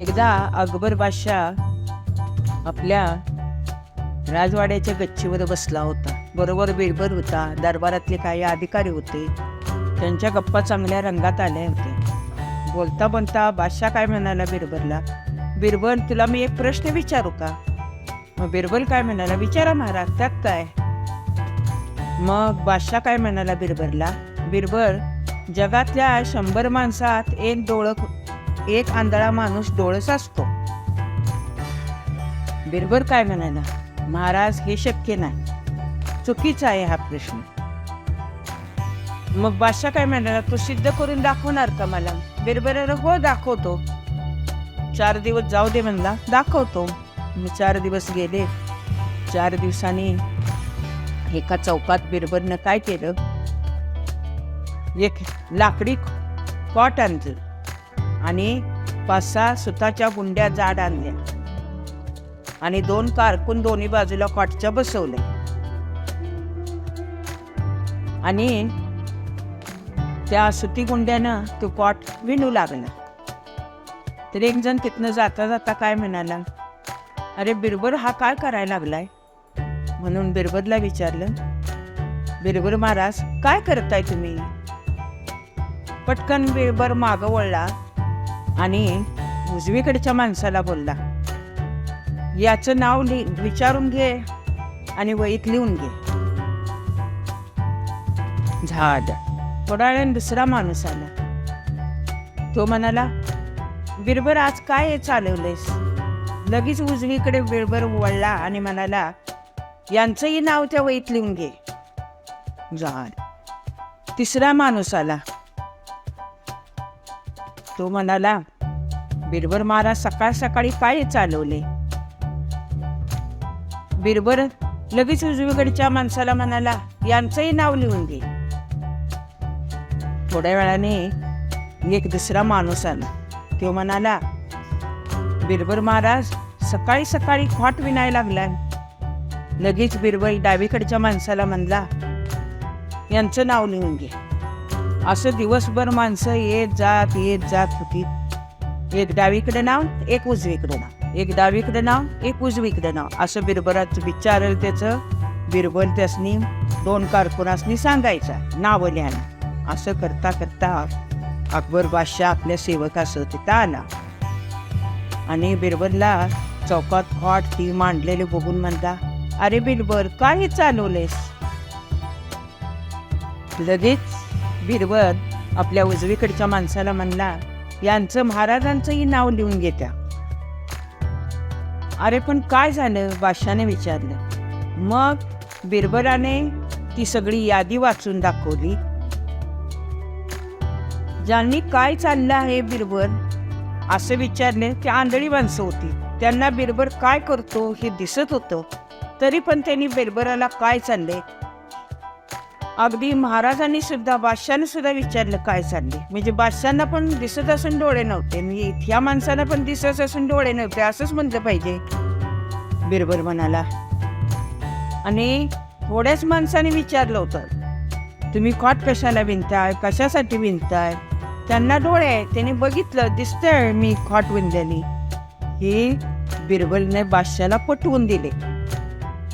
एकदा अकबर बादशाह आपल्या राजवाड्याच्या गच्चीवर बसला होता. बरोबर बिरबल होता. दरबारातले काही अधिकारी होते. त्यांच्या गप्पा चांगल्या रंगात आल्या होत्या. बोलता बोलता बादशाह काय म्हणाला बिरबरला बिरबल तुला मी एक प्रश्न विचारू का? मग बिरबल काय म्हणाला? विचारा महाराज त्यात काय? मग बादशाह काय म्हणाला बिरबरला बिरबल जगातल्या शंभर माणसात एक डोळक एक आंधळा माणूस डोळस असतो. बिरबर काय म्हणाला महाराज हे शक्य नाही. चुकीचा आहे हा प्रश्न. मग बादशाह काय म्हणाला? तो सिद्ध करून दाखवणार का मला? बिरबराला हो दाखवतो. चार दिवस जाऊ दे म्हणला दाखवतो. मी चार दिवस गेले. चार दिवसांनी एका चौकात बिरबरनं काय केलं? एक लाकडी कॉट आणलं. आणि पाच सहा सुताच्या गुंड्या जाड आणल्या. आणि दोन कारकून दोन्ही बाजूला कॉटच्या बसवल्या. आणि त्या सुती गुंड्यानं तो कॉट विणू लागला. तर एक जण तिथनं जाता जाता काय म्हणाला अरे बिरबर हा काय करायला लागलाय? म्हणून बिरबरला विचारलं बिरबर महाराज काय करताय तुम्ही? पटकन बिरबर मागं वळला. आणि उजवीकडच्या माणसाला बोलला याचं नाव लि विचारून घे आणि वहीत लिहून घे. झाड थोड्या वेळाने दुसरा माणूस आला. तो म्हणाला बिरबर आज काय हे चालवलंयस? लगेच उजवीकडे बिरबर वळला आणि म्हणाला यांचंही नाव त्या वहीत लिहून घे. झाड तिसरा माणूस आला. तो म्हणाला बिरबर महाराज सकाळ सकाळी काय चालवले. बिरबर लगेच उजवीकडच्या माणसाला म्हणाला यांचंही नाव लिहून घे. थोड्या वेळाने एक दुसरा माणूस आला. तो म्हणाला बिरबर महाराज सकाळी सकाळी खोट विनाय लागलाय. लगेच बिरबर डावीकडच्या माणसाला म्हणला यांचं नाव लिहून घे. असं दिवसभर माणसं येत जात येत जात होती. एक डावीकडे नाव एक उजवीकडे नाव. एक डावीकडे नाव एक उजवीकडे नाव. असं बिरबराचं विचारेल त्याचं. बिरबल त्यासनी दोन कारकुनासनी सांगायचा नावं लिहायला. असं करता करता अकबर बादशाह आपल्या सेवकासह तिथं आला. आणि बिरबलला चौकात हॉट ती मांडलेले बघून म्हणला अरे बिरबल काय चालवलेस लगेच बिरबल आपल्या उजवीकडच्या माणसाला म्हणला यांचं महाराजांचंही नाव लिहून घेत्या. अरे पण काय झालं? बादशाने विचारलं. मग बिरबलाने ती सगळी यादी वाचून दाखवली. ज्यांनी काय चाललं आहे बिरबल? असं विचारले. ते आंधळी माणसं होती. त्यांना बिरबर काय करतो हे दिसत होतं. तरी पण त्यांनी बिरबराला काय चाललंय? अगदी महाराजांनी सुद्धा बादशाने सुद्धा विचारलं काय चालले म्हणजे बादशांना पण दिसत असून डोळे नव्हते. म्हणजे ह्या माणसांना पण दिसत असून डोळे नव्हते असंच म्हणलं पाहिजे. बिरबर म्हणाला आणि थोड्याच माणसाने विचारलं होतं तुम्ही कॉट कशाला विणताय? कशासाठी विणताय? त्यांना डोळे आहे त्याने बघितलं दिसतंय मी खॉट विणलेली. ही बिरबलने बादशाला पटवून दिले.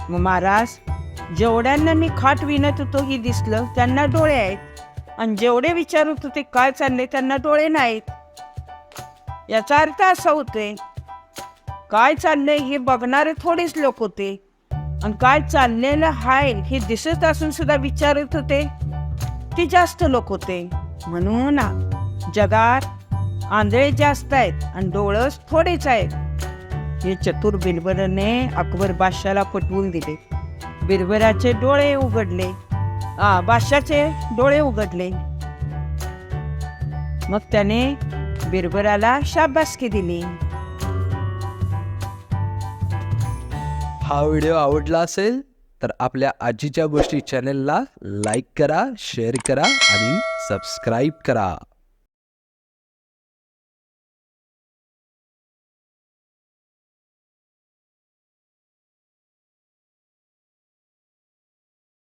मग महाराज जेवढ्यांना मी खाट विणत होतो ही दिसलं त्यांना डोळे आहेत. आणि जेवढे विचारत होते काय चालले त्यांना डोळे नाहीत. याचा अर्थ असा होतोय काय चाललंय हे बघणारे थोडेच लोक होते. आणि काय चाललेलं हाय हे दिसत असून सुद्धा विचारत होते ते जास्त लोक होते. म्हणून जगात आंधळे जास्त आहेत आणि डोळस थोडेच आहेत. हे चतुर बिलबरने अकबर बादशाला पटवून दिले. बिरबराचे डोळे उघडले. आ बादशाचे डोळे उघडले. मग त्याने बिरबराला शाबासकी दिली. हा व्हिडिओ आवडला असेल तर आपल्या आजीच्या गोष्टी चॅनेलला लाईक करा शेअर करा आणि सबस्क्राईब करा.